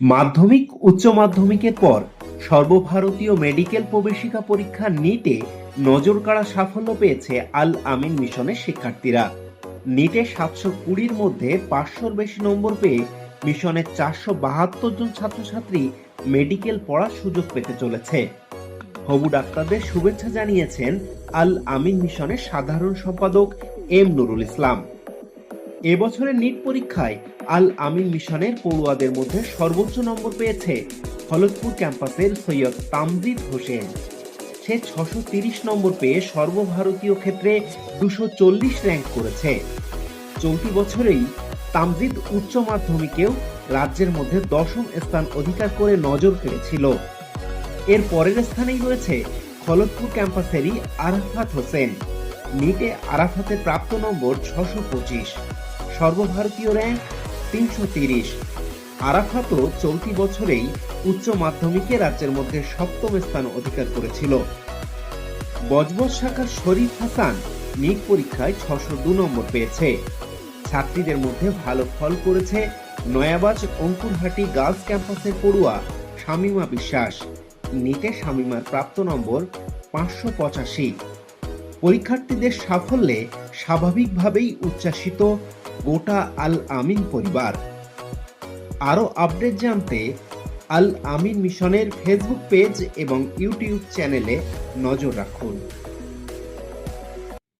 মাধ্যমিক, উচ্চ মাধ্যমিকের পর সর্বভারতীয় মেডিকেল প্রবেশিকা পরীক্ষা নিটে নজর কাড়া সাফল্য পেয়েছে আল আমিন মিশনের শিক্ষার্থীরা। নিটে সাতশো কুড়ির মধ্যে পাঁচশোর বেশি নম্বর পেয়ে মিশনের চারশো বাহাত্তর জন ছাত্রছাত্রী মেডিকেল পড়ার সুযোগ পেতে চলেছে। হবু ডাক্তারদের শুভেচ্ছা জানিয়েছেন আল আমিন মিশনের সাধারণ সম্পাদক এম নুরুল ইসলাম। এবছরের নিট পরীক্ষায় আল আমিন মিশনের পড়ুয়াদের মধ্যে সর্বোচ্চ নম্বর পেয়েছে খলতপুর ক্যাম্পাসের সৈয়দ তামজিদ হোসেন। সে ছশো নম্বর পেয়ে সর্বভারতীয় ক্ষেত্রে দুশো চল্লিশ র্যাঙ্ক করেছে। চলতি বছরেই তামজিদ উচ্চ মাধ্যমিকেও রাজ্যের মধ্যে দশম স্থান অধিকার করে নজর কেড়েছিল এর পরের স্থানেই রয়েছে খলতপুর ক্যাম্পাসেরই আরাফাত হোসেন। নিটে আরাফাতের প্রাপ্ত নম্বর ছশো পঁচিশ। সর্বভারতীয় র্যাঙ্ক তিনশো তিরিশ। আরাফাতও চলতি বছরেই উচ্চ মাধ্যমিকে রাজ্যের মধ্যে সপ্তম স্থান অধিকার করেছিল। বজবজ শাখার শরীফ হাসান নিট পরীক্ষায় ছশো দু নম্বর পেয়েছে। ছাত্রীদের মধ্যে ভালো ফল করেছে নয়াবাজ অঙ্কুরহাটি গার্লস ক্যাম্পাসের পড়ুয়া শামিমা বিশ্বাস। নিটে শামিমার প্রাপ্ত নম্বর পাঁচশো পঁচাশি। পরীক্ষার্থীদের সাফল্যে স্বাভাবিকভাবেই উচ্ছ্বাসিত গোটা আল আমিন পরিবার। আরও আপডেট জানতে আল আমিন মিশনের ফেসবুক পেজ এবং ইউটিউব চ্যানেলে নজর রাখুন।